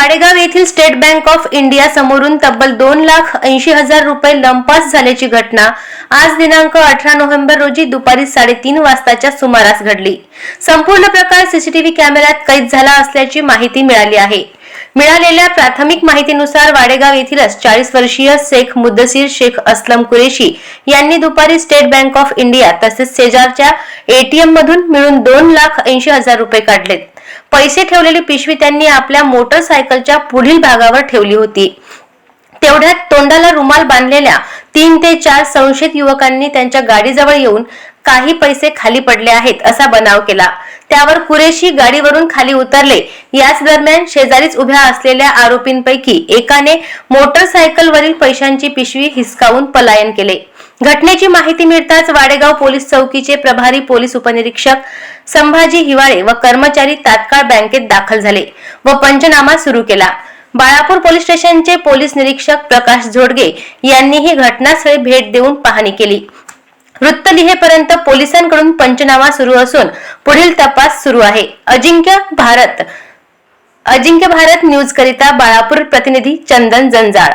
वाडेगाव येथील state bank of India समोरून तब्बल दोन लाख ऐंशी हजार रुपये लंपास झाल्याची घटना आज दिनांक अठरा नोव्हेंबर रोजी दुपारी साडेतीन वाजताच्या सुमारास घडली. संपूर्ण प्रकार सीसीटीव्ही कॅमेऱ्यात कैद झाला असल्याची माहिती मिळाली आहे. मिळालेल्या प्राथमिक माहितीनुसार वाडेगाव येथीलच चाळीस वर्षीय शेख मुद्दसीर शेख अस्लम कुरेशी यांनी दुपारी स्टेट बँक ऑफ इंडिया तसेच शेजारच्या एटीएम मधून मिळून दोन लाख ऐंशी हजार रुपये काढलेत. पैसे ठेवलेली पिशवी त्यांनी आपल्या मोटरसायकलच्या पुढील भागावर ठेवली होती. तेवढ्यात तोंडाला रुमाल बांधलेल्या तीन ते चार संशयित युवकांनी त्यांच्या गाडीजवळ येऊन काही पैसे खाली पडले आहेत असा बनाव केला. त्यावर कुरेशी गाडीवरून खाली उतरले. याच दरम्यान शेजारीच उभ्या असलेल्या आरोपींपैकी एकाने मोटरसायकलवरील पैशांची पिशवी हिसकावून पलायन केले. घटनेची माहिती मिळताच वाडेगाव पोलीस चौकीचे प्रभारी पोलीस उपनिरीक्षक संभाजी हिवाळे व कर्मचारी तात्काळ बँकेत दाखल झाले व पंचनामा सुरू केला. बाळापूर पोलीस स्टेशनचे पोलीस निरीक्षक प्रकाश झोडगे यांनीही घटनास्थळी भेट देऊन पाहणी केली. वृत्त लिहेपर्यंत पोलिसांकडून पंचनामा सुरू असून पुढील तपास सुरू आहे. अजिंक्य भारत अजिंक्य भारत न्यूज करिता बाळापूर प्रतिनिधी चंदन जंजाळ.